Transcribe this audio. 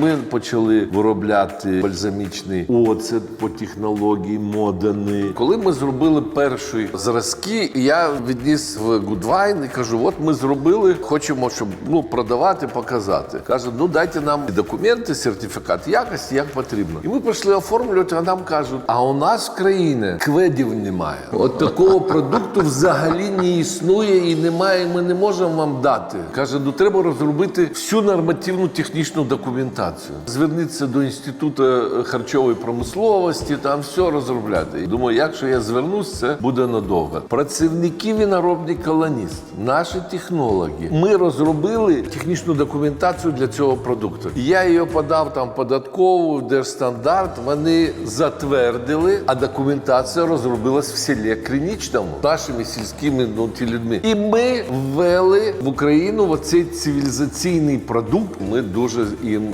Ми почали виробляти бальзамічний оцет по технології модани. Коли ми зробили перші зразки, я відніс в Гудвайн і кажу: от ми зробили, хочемо, щоб ну продавати, показати. Каже, ну дайте нам документи, сертифікат якості, як потрібно. І ми пішли оформлювати, а нам кажуть, а у нас в країні кведів немає. От такого продукту взагалі не існує і немає. Ми не можемо вам дати. Каже, ну треба розробити всю нормативну технічну документацію. Зверніться до інституту харчової промисловості, там все розробляти. Думаю, якщо я звернусь, це буде надовго. Працівники виноробний колоніст, наші технологи. Ми розробили технічну документацію для цього продукту. Я її подав там податкову, держстандарт. Вони затвердили, а документація розробилась в селі Кринічному нашими сільськими ну, ті людьми. І ми ввели в Україну оцей цивілізаційний продукт. Ми дуже їм